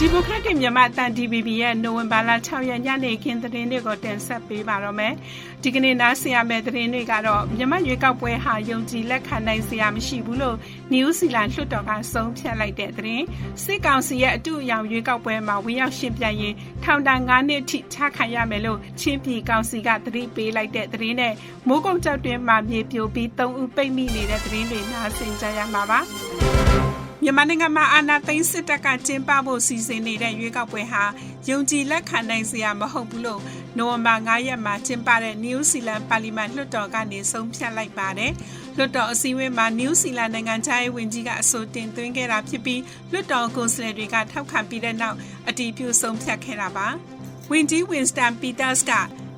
ဒီမိုကရက်တစ်မြန်မာအတန် DVB ရဲ့နိုဝင်ဘာလ6ရက်ညနေခင်းသတင်းတွေကိုတင်ဆက်ပေးပါတော့မယ်။ဒီကနေ့နားဆင်ရမယ့်သတင်းတွေကတော့မြန်မာရွေးကောက်ပွဲဟာယုံကြည်လက်ခံနိုင်စရာမရှိဘူးလို့နယူးဇီလန်လွှတ်တော်ကဆုံးဖြတ်လိုက်တဲ့သတင်း။စစ်ကောင်စီရဲ့အတူအယောင်ရွေးကောက်ပွဲမှာဝင်ရောက်ရှင်ပြိုင်ရင်ထောင်ဒဏ်9နှစ်ထိချခံရမယ်လို့ချင်းပြည်ကောင်စီကသတိပေးလိုက်တဲ့သတင်းနဲ့မိုးကုတ်ကျောက်တွင်မှာမြေပြိုပြီး3ဦးပိတ်မိနေတဲ့သတင်းတွေနားဆင်ကြရမှာပါ။ မြန်မာနိုင်ငံမှာအာဏာသိမ်းစစ်တပ်ကကျင်းပဖို့စီစဉ်နေတဲ့ရွေးကောက်ပွဲဟာယုံကြည်လက်ခံနိုင်စရာမဟုတ်ဘူးလို့နိုဝင်ဘာ9ရက်မှာကျင်းပတဲ့နယူးဇီလန်ပါလီမန်လွှတ်တော်ကနေဆုံးဖြတ်လိုက်ပါတယ်။လွှတ်တော်အစည်းအဝေးမှာနယူးဇီလန်နိုင်ငံခြားရေးဝန်ကြီးကအဆိုတင်သွင်းခဲ့တာဖြစ်ပြီးလွှတ်တော်ကိုယ်စားလှယ်တွေကထောက်ခံပြီးတဲ့နောက်အတည်ပြုဆုံးဖြတ်ခဲ့တာပါ။ဝန်ကြီးဝင်းစတန်ပီတာစ်က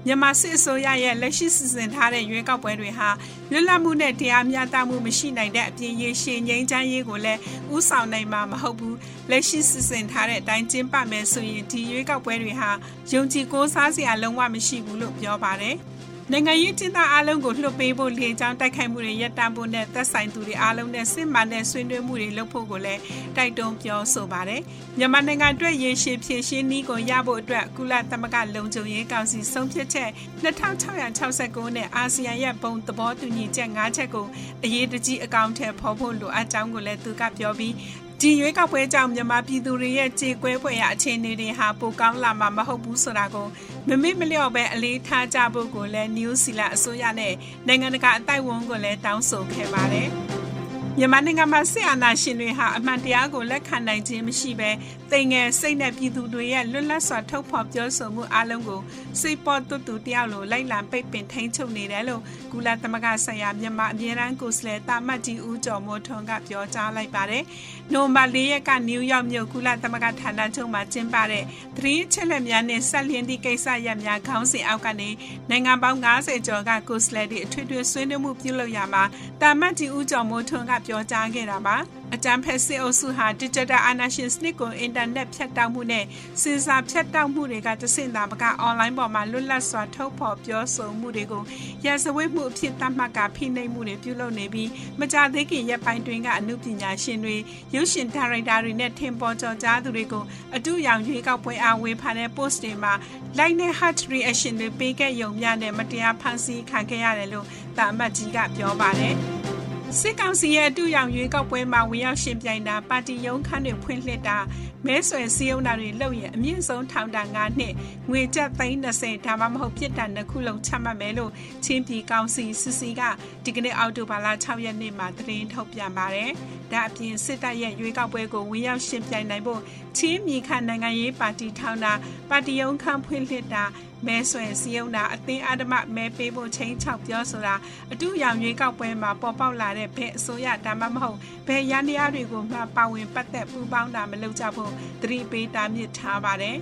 မြန်မာစစ်အစိုးရရဲ့လက်ရှိစီစဉ်ထားတဲ့ရွေးကောက်ပွဲတွေဟာလွတ်လပ်မှုနဲ့တရားမျှတမှုမရှိနိုင်တဲ့အပြင်ရေရှည်ငြိမ်းချမ်းရေးကိုလည်းဥဆောင်နိုင်မှာမဟုတ်ဘူးလက်ရှိစီစဉ်ထားတဲ့အတိုင်းကျင်းပမယ်ဆိုရင်ဒီရွေးကောက်ပွဲတွေဟာယုံကြည်ကိုးစားစရာလုံးဝမရှိဘူးလို့ပြောပါတယ်။ နိုင်ငံရေးကျင်းသားအလုံးကိုလှုပ်ပေးဖို့လေကြောင်းတိုက်ခိုက်မှုတွေရပ်တန့်ဖို့နဲ့သက်ဆိုင်သူတွေအလုံးနဲ့စစ်မှန်တဲ့ဆွေးနွေးမှုတွေလုပ်ဖို့ကိုလည်းတိုက်တွန်းပြောဆိုပါတယ်။မြန်မာနိုင်ငံအတွက်ရေရှည်ဖြည့်ရှင်းနည်းကိုရဖို့အတွက်ကုလသမဂ္ဂလုံခြုံရေးကောင်စီဆုံးဖြတ်ချက်2669နဲ့အာဆီယံရဲ့ပုံသဘောတူညီချက်၅ချက်ကိုအရေးတကြီးအကောင့်ထဲဖော်ဖို့လိုအပ်ကြောင်းကိုလည်းသူကပြောပြီး ဒီရွေးကောက်ပွဲကြောင့်မြန်မာပြည်သူတွေရဲ့ကြေကွဲဖွယ်ရာအခြေအနေတွေဟာပိုကောင်းလာမှာမဟုတ်ဘူးဆိုတာကိုမမေ့မလျော့ပဲအလေးထားကြဖို့ကိုလည်းနယူးဇီလန်အစိုးရနဲ့နိုင်ငံတကာအတိုက်အဝန်ကိုလည်းတောင်းဆိုခဲ့ပါတယ်။မြန်မာနိုင်ငံမှာစစ်အာဏာရှင်တွေဟာအမှန်တရားကိုလက်ခံနိုင်ခြင်းမရှိဘဲတိမ်ငယ်စိတ်နဲ့ပြည်သူတွေရဲ့လွတ်လပ်စွာထုတ်ဖော်ပြောဆိုမှုအလုံးကိုစိတ်ပေါ်တွတ်တူတယောက်လိုလိုက်လံပိတ်ပင်ထိန်းချုပ်နေတယ်လို့ကုလသမဂ္ဂဆိုင်ရာမြန်မာအမြဲတမ်းကိုယ်စားလှယ်တာမတ်ကြီးဦးကျော်မိုးထွန်းကပြောကြားလိုက်ပါတယ်။နိုမာ၄ရက်ကနယူးယောက်မြို့ကုလသမဂ္ဂဌာနချုပ်မှာကျင်းပတဲ့သတင်းချက်လက်များနဲ့ဆက်လျင်းသည့်ကိစ္စရပ်များခေါင်းစဉ်အောက်ကနေနိုင်ငံပေါင်း90ကျော်ကကိုယ်စားလှယ်တွေအထွေထွေဆွေးနွေးမှုပြုလုပ်ရမှာတာမတ်ကြီးဦးကျော်မိုးထွန်းကပြောကြားခဲ့တာပါအတံဖက်စစ်အုပ်စုဟာ digital anarchin စနစ်ကိုအင်တာနက်ဖြတ်တောက်မှုနဲ့စင်ဆာဖြတ်တောက်မှုတွေကတဆင့်တာမကအွန်လိုင်းပေါ်မှာလွတ်လပ်စွာထုတ်ဖော်ပြောဆိုမှုတွေကိုရစဝိမှုအဖြစ်သတ်မှတ်ကဖိနှိပ်မှုတွေပြုလုပ်နေပြီးမကြသေးခင်ရက်ပိုင်းတွင်ကအမှုပညာရှင်တွေရုပ်ရှင်ဒါရိုက်တာတွေနဲ့ထင်ပေါ်ကျော်ကြားသူတွေကိုအတူရောင်ရွေးကောက်ပွဲအားဝေဖန်တဲ့ post တွေမှာ like နဲ့ heart reaction တွေပေးခဲ့ရုံမျှနဲ့မတရားဖန်ဆီးခံခဲ့ရတယ်လို့တာအမတ်ကြီးကပြောပါတယ်။ စစ်ကောင်စီရဲ့အတူရောင်ရွေးကောက်ပွဲမှာဝင်ရောက်ရှင်ပြိုင်တာပါတီရုံးခန်းတွေဖွင့်လှစ်တာမဲဆွယ်စည်းရုံးတာတွေလုပ်ရင်အမြင့်ဆုံးထောင်ဒဏ်9နှစ်ငွေကျပ်သိန်း30ဒါမှမဟုတ်ပြစ်ဒဏ်တစ်ခုလုံးချမှတ်မယ်လို့ချင်းပြည်ကောင်စီစစ်စီကဒီကနေ့အောက်တိုဘာလ6ရက်နေ့မှာသတင်းထုတ်ပြန်ပါတယ်။ဒါအပြင်စစ်တပ်ရဲ့ရွေးကောက်ပွဲကိုဝင်ရောက်ရှင်ပြိုင်နိုင်ဖို့ချင်းမြေခန့်နိုင်ငံရေးပါတီထောင်တာပါတီရုံးခန်းဖွင့်လှစ်တာမဲဆွယ်စည်းရုံးတာအသင်းအဓမ္မမဲပေးဖို့ချင်းချောက်ပြောဆိုတာအတူရောင်ရွေးကောက်ပွဲမှာပေါ်ပေါက်လာတဲ့ဘယ်အစိုးရဒါမှမဟုတ်ဘယ်ရန်တရားတွေကိုမှပါဝင်ပတ်သက်ပူးပေါင်းတာမလုပ်ကြဖို့သတိပေးတာမြစ်ထားပါတယ်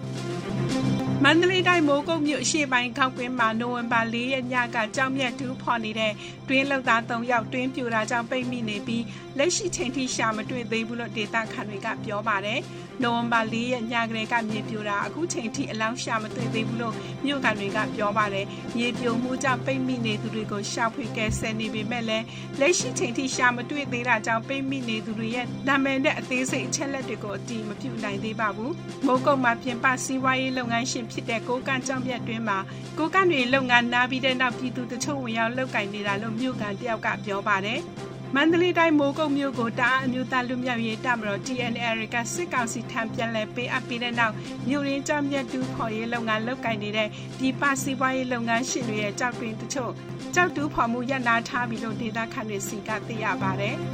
မန္တလေးတိုင်းမိုးကုတ်မြို့အရှေ့ပိုင်းခောက်ကွင်းမှာနိုဝင်ဘာ၄ရက်ညကကြောင်မြတ်တူးဖော်နေတဲ့တွင်းလောက်သား၃ယောက်တွင်းပြူတာကြောင့်ပိတ်မိနေပြီးလက်ရှိချိန်ထိရှာမတွေ့သေးဘူးလို့ဒေသခံတွေကပြောပါတယ်။နိုဝင်ဘာ၄ရက်ညကလေးကမြေပြူတာအခုချိန်ထိအလောင်းရှာမတွေ့သေးဘူးလို့မြို့ကန်တွေကပြောပါတယ်။မြေပြိုမှုကြောင့်ပိတ်မိနေသူတွေကိုရှာဖွေကဲဆယ်နေပေမဲ့လည်းလက်ရှိချိန်ထိရှာမတွေ့သေးတာကြောင့်ပိတ်မိနေသူတွေရဲ့နာမည်နဲ့အသေးစိတ်အချက်လက်တွေကိုအတိမပြုနိုင်သေးပါဘူး။မိုးကုတ်မှာပြင်ပစီးပွားရေးလုပ်ငန်းရှင်ဖြစ်တဲ့ကိုကန့်ကြောင်ပြက်တွင်းမှာကိုကန့်တွေလုပ်ငန်းနားပြီးတဲ့နောက်ပြည်သူတချို့ဝင်ရောက်လုပ်ကင်နေတာလို့မြို့ကန်တယောက်ကပြောပါတယ်။ မန္တလေးတိုင်းမိုးကုတ်မြို့ကိုတအားအမျိုးသားလူမျိုးရေးတပ်မတော် TNL ကစစ်ကောင်စီထံပြန်လည်ပေးအပ်ပြီးတဲ့နောက်မြို့ရင်းကြောင့်မြတ်တူခေါ်ရေးလုပ်ငန်းလုပ်ကိုင်နေတဲ့ဒီပါစီပွားရေးလုပ်ငန်းရှင်တွေရဲ့ကြောက်တွင်တချို့ကြောက်တူးဖော်မှုရပ်နာထားပြီးလို့ဒေသခံတွေစီကသိရပါတယ်။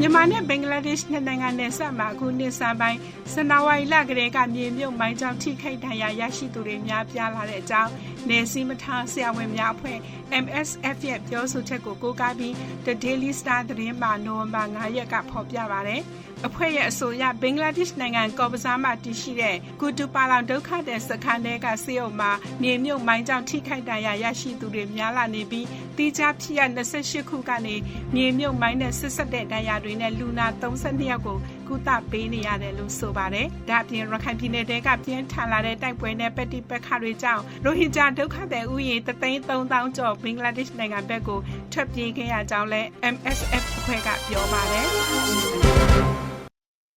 မြန်မာနဲ့ဘင်္ဂလားဒေ့ရှ်နိုင်ငံနယ်စပ်မှာအခုနှစ်ဆန်းပိုင်းစနဝိုင်လကလေးကမြေမြုပ်မိုင်းကြောင့်ထိခိုက်ဒဏ်ရာရရှိသူတွေများပြားလာတဲ့အကြောင်း နယ်စည်းမထားဆရာဝန်များအဖွဲ့ MSF ရဲ့ပြောဆိုချက်ကိုကိုးကားပြီး The Daily Star သတင်းမှာနိုဝင်ဘာ9ရက်ကဖော်ပြပါဗျ။အဖွဲ့ရဲ့အဆိုအရဘင်္ဂလားဒေ့ရှ်နိုင်ငံကော်ပဇာမှာတည်ရှိတဲ့ကူတူပါလောင်ဒုက္ခတဲ့စခန်းတွေကစေအုံမှာမြေမြုပ်မိုင်းကြောင့်ထိခိုက်ဒဏ်ရာရရှိသူတွေများလာနေပြီးတိကျဖြစ်ရ28ခုကနေမြေမြုပ်မိုင်းနဲ့ဆက်ဆက်တဲ့ဒဏ်ရာတွေနဲ့လူနာ32ယောက်ကိုကုသပေးနေရတယ်လို့ဆိုပါတယ်။ဒါ့အပြင်ရခိုင်ပြည်နယ်တဲကပြင်းထန်လာတဲ့တိုက်ပွဲနဲ့ပဋိပက္ခတွေကြောင့်ရိုဟင်ဂျာဒုက္ခသည်ဥယျာဉ်33000ကျော်ဘင်္ဂလားဒေ့ရှ်နိုင်ငံဘက်ကိုထွက်ပြေးခဲ့ရကြောင်းလည်း MSF အဖွဲ့ကပြောပါတယ်။